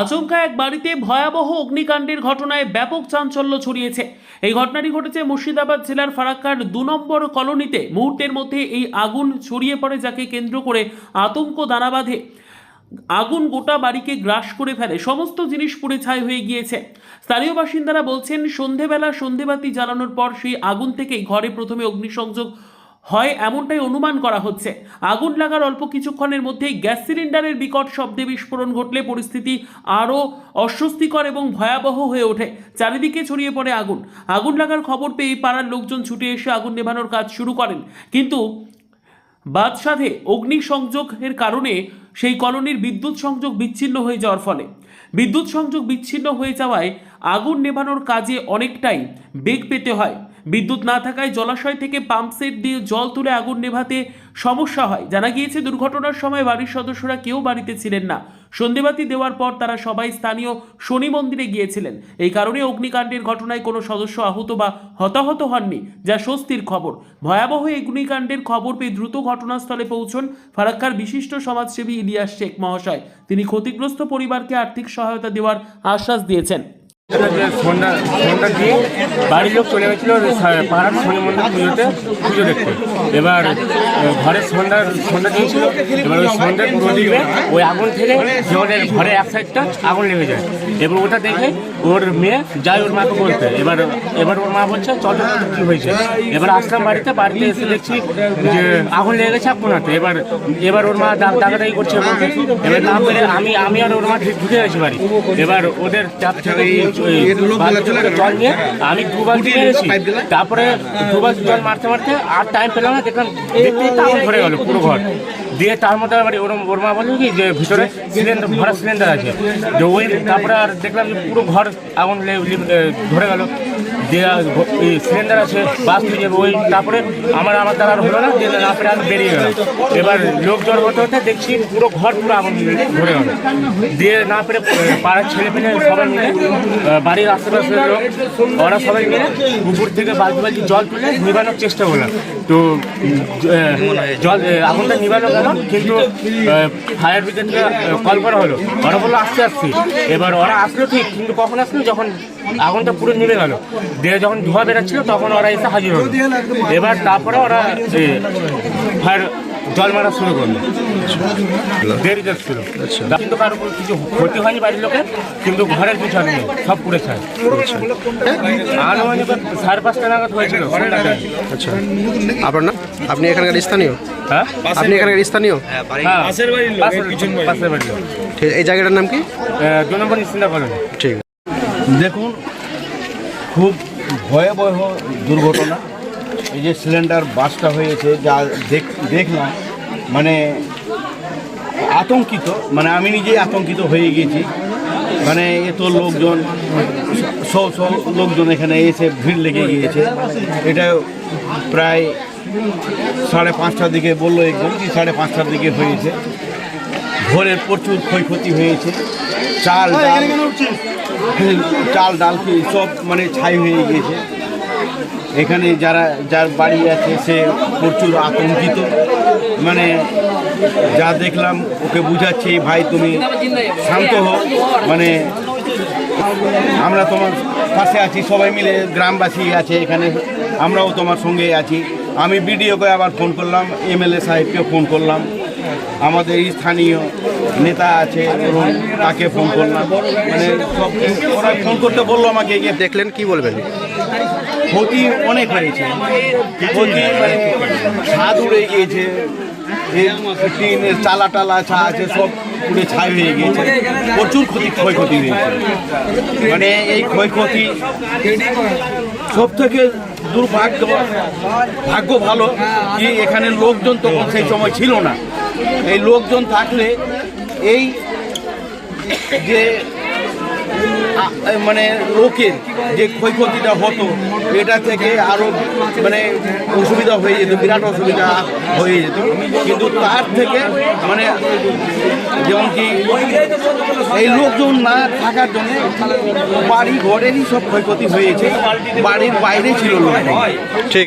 আচমকা এক বাড়িতে ভয়াবহ অগ্নিকাণ্ডের ঘটনায় ব্যাপক চাঞ্চল্য ছড়িয়েছে। এই ঘটনাটি ঘটেছে মুর্শিদাবাদ জেলার ফারাক্কার দু নম্বর কলোনিতে। মুহূর্তের মধ্যে এই আগুন ছড়িয়ে পড়ে, যাকে কেন্দ্র করে আতঙ্ক দানা বাঁধে। আগুন গোটা বাড়িকে গ্রাস করে ফেলে। সমস্ত জিনিস পুড়ে ছাই হয়ে গিয়েছে। স্থানীয় বাসিন্দারা বলছেন, সন্ধেবেলা সন্ধেবাতি জ্বালানোর পর সেই আগুন থেকেই ঘরে প্রথমে অগ্নিসংযোগ হয় এমনটাই অনুমান করা হচ্ছে। আগুন লাগার অল্প কিছুক্ষণের মধ্যেই গ্যাস সিলিন্ডারের বিকট শব্দে বিস্ফোরণ ঘটলে পরিস্থিতি আরও অস্বস্তিকর এবং ভয়াবহ হয়ে ওঠে। চারিদিকে ছড়িয়ে পড়ে আগুন। আগুন লাগার খবর পেয়ে পাড়ার লোকজন ছুটে এসে আগুন নেভানোর কাজ শুরু করেন। কিন্তু বাদসাধে অগ্নিসংযোগের কারণে সেই কলোনির বিদ্যুৎ সংযোগ বিচ্ছিন্ন হয়ে যাওয়ার ফলে। বিদ্যুৎ সংযোগ বিচ্ছিন্ন হয়ে যাওয়ায় আগুন নেভানোর কাজে অনেকটাই বেগ পেতে হয়। বিদ্যুৎ না থাকায় জলাশয় থেকে পাম্প সেট দিয়ে জল তুলে আগুন নেভাতে সমস্যা হয়। জানা গিয়েছে, দুর্ঘটনার সময় বাড়ির সদস্যরা কেউ বাড়িতে ছিলেন না। সন্ধেবাতি দেওয়ার পর তারা সবাই স্থানীয় শনি মন্দিরে গিয়েছিলেন। এই কারণে অগ্নিকাণ্ডের ঘটনায় কোনো সদস্য আহত বা হতাহত হননি, যা স্বস্তির খবর। ভয়াবহ অগ্নিকাণ্ডের খবর পেয়ে দ্রুত ঘটনাস্থলে পৌঁছন ফারাক্কার বিশিষ্ট সমাজসেবী ইলিয়াস শেখ মহাশয়। তিনি ক্ষতিগ্রস্ত পরিবারকে আর্থিক সহায়তা দেওয়ার আশ্বাস দিয়েছেন। সন্ধ্যা সন্ধ্যা বাড়ির লোক চলে গেছিল পাড়ার শনি মন্দির পুজোতে পুজো দেখতে। এবার ঘরের সন্ধ্যা সন্ধ্যা দিয়েছিল, এবার ওই সন্ধ্যার প্রদীপে ওই আগুন থেকে জলের ঘরে এক সাইডটা আগুন লেগে যায়। এবার ওটা দেখে ওর মেয়ে যায় ওর মাকে বলতে, এবার এবার ওর মা বলছে, চল কি হয়েছে? এবার আসলাম বাড়িতে বাড়িতে এসে দেখছি যে আগুন লেগে গেছে আগুন এবার এবার ওর মা দাগ দাগাদাগি করছে এবার না পেরে আমি আমি আর ওর মা ঢুকে গেছি বাড়ি। এবার ওদের চাপ থেকে জল নিয়ে আমি মেরেছি। তারপরে দুবার জল মারতে মারতে আর টাইম পেলাম না দেখলাম দেখতে দেখতে আগুন ধরে গেল পুরো ঘর। দিয়ে তার মধ্যে আবার ওরম ওর মা বলল কি যে ভিতরে সিলিন্ডার ভরা সিলিন্ডার আছে। যে ওই তারপরে আর দেখলাম যে পুরো ঘর আগুন ধরে গেল। এই সিলিন্ডার আছে, বাস হয়ে যাবে ওই, তারপরে আমার আমার দ্বারা হলো না দিয়ে না পেরে আমি বেরিয়ে গেলাম। এবার লোকজন হতে হতে দেখছি পুরো ঘর পুরো আগুন ধরে গেল। দিয়ে না পেরে পাড়ার ছেলে পেলে সবাই মিলে বাড়ির আশেপাশের লোক, ওরা সবাই মিলে পুকুর থেকে বালতি বালতি জল তুলে নিবানোর চেষ্টা করলাম। তো জল আগুনটা নিবানো গেল কিন্তু ফায়ার ব্রিগেডকে কল করা হলো। ওরা বলল আসতে আসছি। এবার ওরা আসলো ঠিক, কিন্তু কখন আসলো? যখন আগুনটা পুরো নিভে গেল। দিয়ে যখন ধোয়া বেরোচ্ছিল তখন ওরা এসে হাজির হলো। এবার তারপরে ওরা ফায়ার জল মারা শুরু করল। দেরি যাচ্ছিল কিন্তু কারও কিছু ক্ষতি হয়নি বাড়ির লোকের কিন্তু ঘরের কিছু আর সব পুড়ে ছায় আনুমানিক সাড়ে পাঁচটা নাগাদ হয়েছিল আচ্ছা। আপনার না আপনি এখানকার স্থানীয়? হ্যাঁ? আপনি এখানকার স্থানীয়? হ্যাঁ, পাশের পাশের বাড়ির লোক। ঠিক এই জায়গাটার নাম কি? দু নম্বর নিশ্চিন্তা কলোনি। ঠিক। দেখুন, খুব ভয়াবহ দুর্ঘটনা। এই যে সিলিন্ডার বাসটা হয়েছে, যা দেখ- দেখলাম মানে আতঙ্কিত মানে আমি নিজেই আতঙ্কিত হয়ে গেছি মানে এত লোকজন সব সব লোকজন এখানে এসে ভিড় লেগে গিয়েছে। এটা প্রায় সাড়ে পাঁচটার দিকে বলল একজন, কি সাড়ে পাঁচটার দিকে হয়েছে। ঘরের প্রচুর ক্ষয়ক্ষতি হয়েছে। চাল ডাল চাল ডাল কি সব মানে ছাই হয়ে গিয়েছে। এখানে যারা যার বাড়ি আছে সে প্রচুর আতঙ্কিত। মানে যা দেখলাম ওকে বুঝাচ্ছি ভাই তুমি শান্ত হও। মানে আমরা তোমার পাশে আছি সবাই মিলে গ্রামবাসী আছে এখানে। আমরাও তোমার সঙ্গে আছি। আমি বিডিওকে আবার ফোন করলাম এমএলএ সাহেবকে ফোন করলাম। আমাদের স্থানীয় নেতা আছে এবং তাকে ফোন করলাম। মানে সব ওরা ফোন করতে বলল আমাকে গিয়ে দেখলেন কি বলবেন? ক্ষতি অনেক হয়েছে। ক্ষতি মানে ছাদ উড়ে গিয়েছে চালা টালা ছা আছে সব পুড়ে ছাই হয়ে গিয়েছে। প্রচুর ক্ষতি, ক্ষয়ক্ষতি হয়েছে। মানে এই ক্ষয়ক্ষতি সব থেকে দুর্ভাগ্য, ভাগ্য ভালো কি এখানে লোকজন তখন সেই সময় ছিল না। এই লোকজন থাকলে এই যে মানে লোকের যে ক্ষয়ক্ষতিটা হতো, এটা থেকে আরও মানে অসুবিধা হয়ে যেত, বিরাট অসুবিধা হয়ে যেত। কিন্তু তার থেকে মানে যেমন কি এই লোকজন না থাকার জন্য বাড়ি ঘরেরই সব ক্ষয়ক্ষতি হয়েছে, বাড়ির বাইরে ছিল লোক ঠিক।